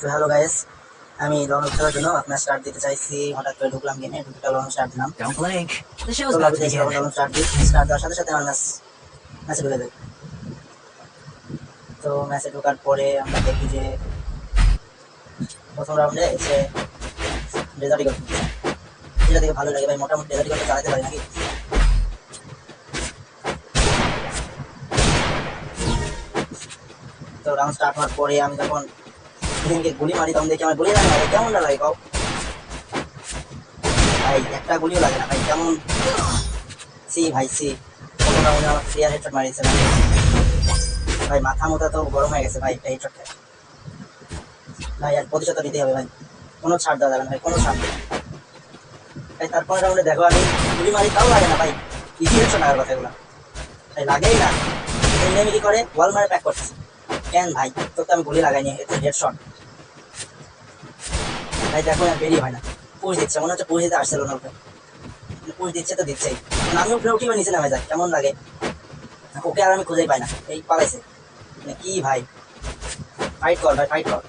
তো hello guys আমি long খেলার জন্য আপনার স্টার্ট দিতে চাইছি। হঠাৎ করে ঢুকলাম গেমে ঢুকে লং স্টার্ট দিলাম। তো দেখি. লং স্টার্ট দিই স্টার্ট দেওয়ার সাথে সাথে আমার ম্যাচ ম্যাচে ঢুকে তো ম্যাচে ঢোকার পরে আমরা দেখি যে প্রথম রাউন্ডে এসে ডেজার্টি যেটা থেকে ভালো লাগে ভাই মোটামুটি ডেজার্টি করতে চালাতে পারি নাকি? তো রাউন্ড স্টার্ট হওয়ার পরে আমি যখন সেদিনকে গুলি মারি তখন দেখি আমার গুলি লাগে না। ভাই, কেমনটা লাগে কাউ ভাই একটা গুলিও লাগে না। ভাই কেমন? সি ভাই সি। প্রথম রাউন্ডে আমার ক্লিয়ার হেডশট মারিয়েছে ভাই মাথা মোথা তো গরম হয়ে গেছে ভাই একটা ভাই আর প্রতিশত নিতে হবে ভাই। কোনো ছাড় দেওয়া যাবে না ভাই কোনো ছাড় নেই। ভাই তারপরে রাউন্ডে দেখো আমি গুলি মারি তাও লাগে না ভাই। ইজি হেডশট লাগার কথা এগুলো। ভাই লাগেই না। এই নেমে কি করে ওয়াল মারে প্যাক করতেছে। কেন ভাই? তোর তো আমি গুলি লাগাইনি এটা হেডশট ভাই দেখো বেরিয়ে হয় না। পুষ দিচ্ছে, মনে হচ্ছে পুষ দিতে আসছিল না ওকে। পুষ দিচ্ছে তো দিচ্ছেই। মানে আমি উপরে উঠি বা নিচে নামে যাই, কেমন লাগে? ওকে আর আমি খুঁজেই পাই না। এই পালাইছে। মানে কি ভাই? ফাইট কর ভাই ফাইট কর।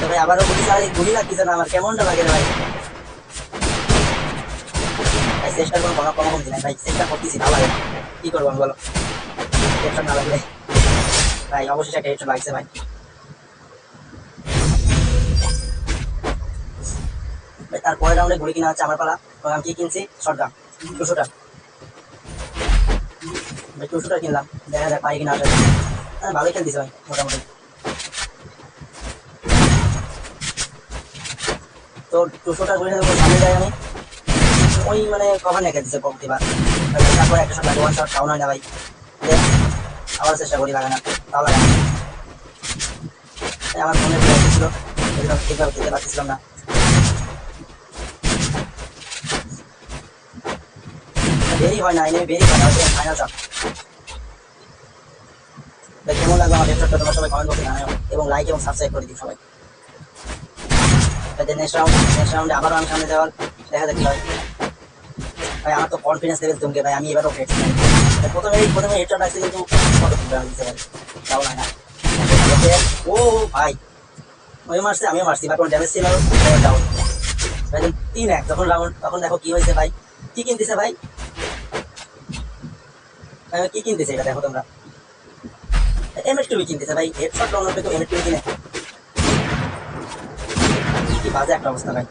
তো ভাই, আবারও গুলি চালাই গুলি লাগতেছে না আমার। কেমনটা লাগে ভাই? ভাই চেষ্টা করব কোনো কোনো কমতি নাই। ভাই, চেষ্টা করতেছি, ভালো লাগে। কি করব আমি বলো? হেডশট না লাগলে। ভাই অবশ্যই একটা হেডশট লাগছে ভাই। ভাই তারপরে রাউন্ডে ঘুরে কিনা হচ্ছে আমার পালা। তো আমি কি কিনছি? শর্ট গান টুশোটা ভাই কিনলাম। দেখা যাক পাই কিনা আসে হ্যাঁ ভালোই খেলতেছে ভাই, মোটামুটি। তো টুশোটা ঘুরে সামনে যাই আমি। ওই মানে কভার নিয়ে খেলতেছে প্রতিবার তারপরে একটা শট লাগে ওয়ান শট না ভাই। আবার চেষ্টা করি তাও লাগে না। এই আমার ফোনে ছিল। ঠিকভাবে খেলতে পারতেছিলাম না। দেরি হয় না এনে বেরি হয় না ফাইনাল চাপ কেমন লাগল আমার লেপটপটা তোমরা সবাই কমেন্ট বক্সে জানাও এবং লাইক এবং সাবস্ক্রাইব করে দিও সবাই। নেক্সট রাউন্ড নেক্সট রাউন্ডে আবারও আমি সামনে যাওয়ার দেখা যাক হয়। ভাই আমার তো কনফিডেন্স লেভেল তুমি ভাই আমি এবারও হেড প্রথমে প্রথমে হেডশট আসছে কিন্তু দিতে পারি তাও না। ও ভাই ওই মারছে আমিও মারছি বাট ওর ড্যামেজ ছিল? তিন এক যখন রাউন্ড তখন দেখো কি হয়েছে ভাই। কি কিনতেছে ভাই, কি কিনতেছে এটা দেখো তোমরা? এম এমএস টুবি কিনতেছে ভাই হেডশট ডাউনলোড করে এমএস টুবি কিনে। কি বাজে একটা অবস্থা ভাই।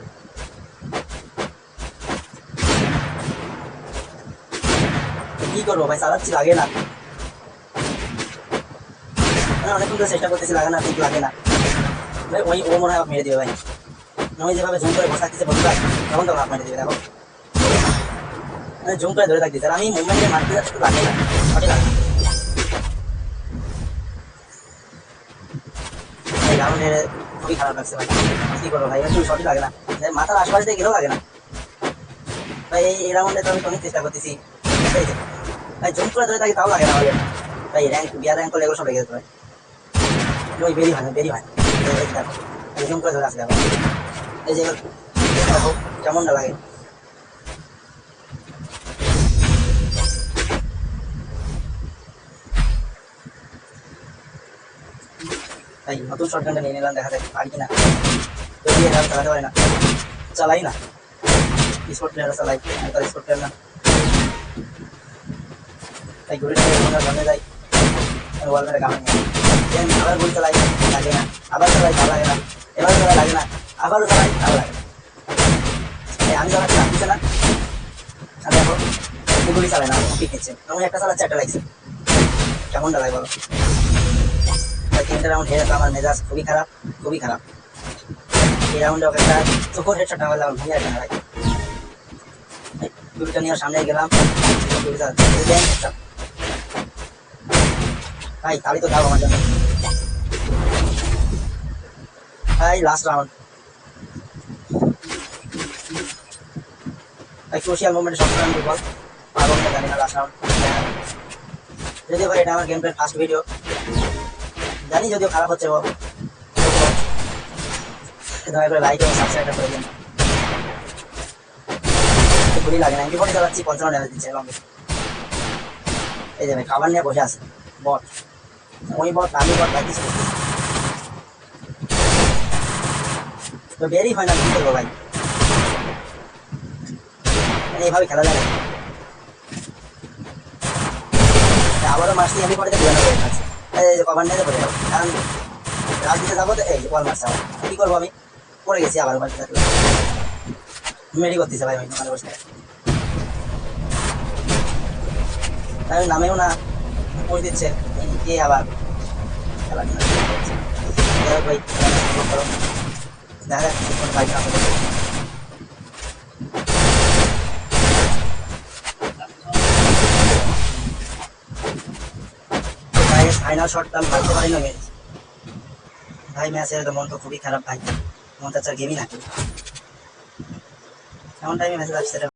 কি করব ভাই, চালাচ্ছি, লাগে না। অনেকক্ষণ চেষ্টা করতেছি, লাগে না ঠিক লাগে না। ভাই, ওই ও মনে হয় মেরে দিবে ভাই। আমি যেভাবে জুম করে বসে বন্ধুরা তখন তখন আপনার মেরে দিবে, দেখো। মানে জুম করে ধরে থাকতেছে আর আমি মুভমেন্টে মারতে যাচ্ছি লাগে না সঠিক লাগে না। মাথার আশপাশে গেলেও লাগে না। ভাই, এই এই রাউন্ডে তো আমি অনেক চেষ্টা করতেছি। ভাই, জুম করে ধরে থাকি তাও লাগে না র্যাঙ্ক র্যাঙ্ক এগুলো ভাই। বেরি বেরি জুম করে ধরে লাগে? তাই নতুন শর্টগানটা নিয়ে নিলাম, দেখা যাক পারি কিনা। দিয়ে এরা চালাতে পারে না, চালাই না। স্পোর্ট প্লেয়াররা চালাই তার স্পোর্ট প্লেয়ার না। তাই ঘুরে আমরা যাই। ওয়াল মেরে আবার ঘুরে চালাই, লাগে না। আবার চালাই ভালো লাগে না। এবার চালাই, লাগে না। আবারও চালাই ভালো লাগে না। আমি চালাচ্ছি আপনি না। আর দেখো গুলি চালাই না ঠিক আছে। আমি একটা চালাচ্ছি, একটা লাগছে। কেমনটা লাগে বলো? তিনটা রাউন্ড হেরে আমার মেজাজ খুবই খারাপ খুবই খারাপ। এই রাউন্ডে ওকে একটা চোখর হেডশট আমার লাগল ভুলে আসে না ভাই দুটো নিয়ে সামনে গেলাম। ভাই, তালি তো দাও আমার জন্য। ভাই লাস্ট রাউন্ড ভাই সোশ্যাল মুভমেন্টে সবসময় আমি দুর্বল। পারব জানি না লাস্ট রাউন্ড যদিও ভাই, এটা আমার গেম প্লের ফার্স্ট ভিডিও জানি যদিও খারাপ হচ্ছে ও। দয়া করে লাইক এবং করে দিন। গুলি লাগে না এমপি ফোনে চালাচ্ছি পঞ্চান্ন ড্যামেজ দিচ্ছে এই যে ভাই, খাবার নিয়ে বসে আছে, বট। ওই বট, আমি বট ভাই তো বেরই হয় না, কি করব ভাই? মানে এইভাবে খেলা যায়। আবারও মারছি আমি পরে এই কভার নিয়ে পড়ে যাব কারণ যাব তো, এই যে বল মারছে আবার কি করব আমি? পড়ে গেছি আবার বাড়িতে মেডি করতেছে ভাই আমি দোকানে বসে। আমি নামেও না, পড়ে দিচ্ছে। কে আবার? খেলা খেলা করছে। যাই হোক ভাই করো। দেখা যাক। ভাই ফাইনাল শটটা আমি মারতে পারি না ম্যাচ ভাই ম্যাচের তো মন তো খুবই খারাপ, ভাই। মন তো গেমই না। এমন টাইমে মেসেজ আসছে রে